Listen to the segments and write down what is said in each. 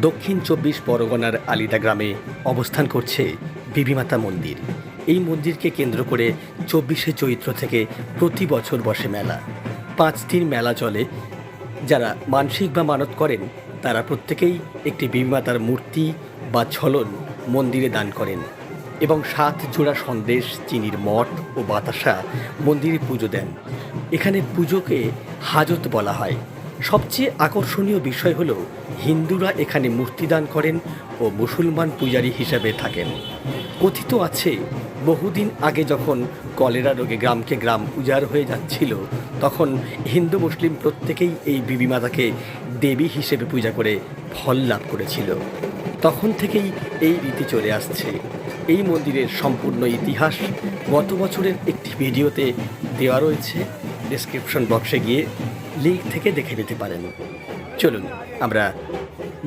দক্ষিণ চব্বিশ পরগনার আলিদা গ্রামে অবস্থান করছে বিবিমাতা মন্দির। এই মন্দিরকে কেন্দ্র করে চব্বিশে চৈত্র থেকে প্রতি বছর বসে মেলা। পাঁচ দিন মেলা চলে। যারা মানসিক বা মানত করেন, তারা প্রত্যেকেই একটি বিবিমাতার মূর্তি বা ছলন মন্দিরে দান করেন এবং সাত জোড়া সন্দেশ, চিনির মঠ ও বাতাসা মন্দিরে পুজো দেন। এখানে পুজোকে হাজত বলা হয়। সবচেয়ে আকর্ষণীয় বিষয় হল, হিন্দুরা এখানে মূর্তি দান করেন ও মুসলমান পূজারী হিসাবে থাকেন। কথিত আছে, বহুদিন আগে যখন কলেরা রোগে গ্রামকে গ্রাম উজাড় হয়ে যাচ্ছিল, তখন হিন্দু মুসলিম প্রত্যেকেই এই বিবি মাতাকে দেবী হিসেবে পূজা করে ফল লাভ করেছিল। তখন থেকেই এই রীতি চলে আসছে। এই মন্দিরের সম্পূর্ণ ইতিহাস গত বছরের একটি ভিডিওতে দেওয়া রয়েছে। ডেসক্রিপশন বক্সে গিয়ে লিঙ্ক থেকে দেখে নিতে পারেন। চলুন, আমরা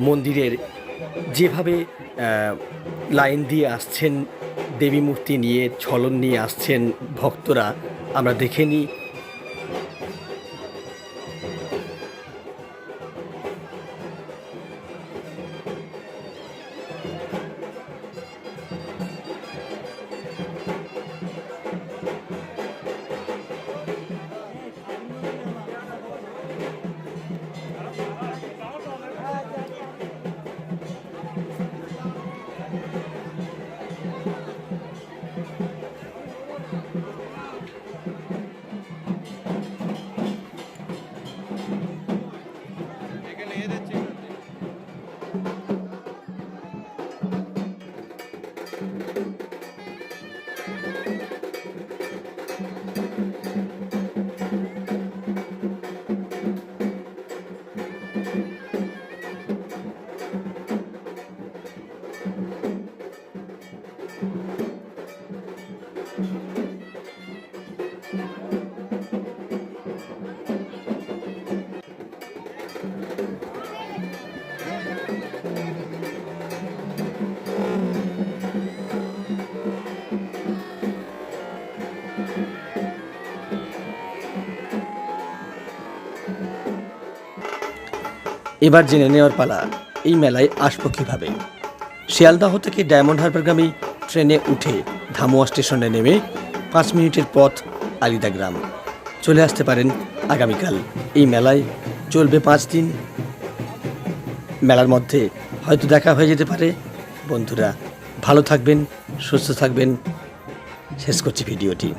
মন্দিরের যেভাবে লাইন দিয়ে আসছেন দেবী মূর্তি নিয়ে, ছলন নিয়ে আসছেন ভক্তরা, আমরা দেখে নিই ఏదైతే এবার জেনে নেওয়ার পালা এই মেলায় আসব কীভাবে? শিয়ালদাহ থেকে ডায়মন্ড হারবারগামী ট্রেনে উঠে ধামুয়া স্টেশনে নেমে পাঁচ মিনিটের পথ আলিদা গ্রাম। চলে আসতে পারেন আগামীকাল। এই মেলায় চলবে পাঁচ দিন। মেলার মধ্যে হয়তো দেখা হয়ে যেতে পারে। বন্ধুরা, ভালো থাকবেন, সুস্থ থাকবেন। শেষ করছি ভিডিওটি।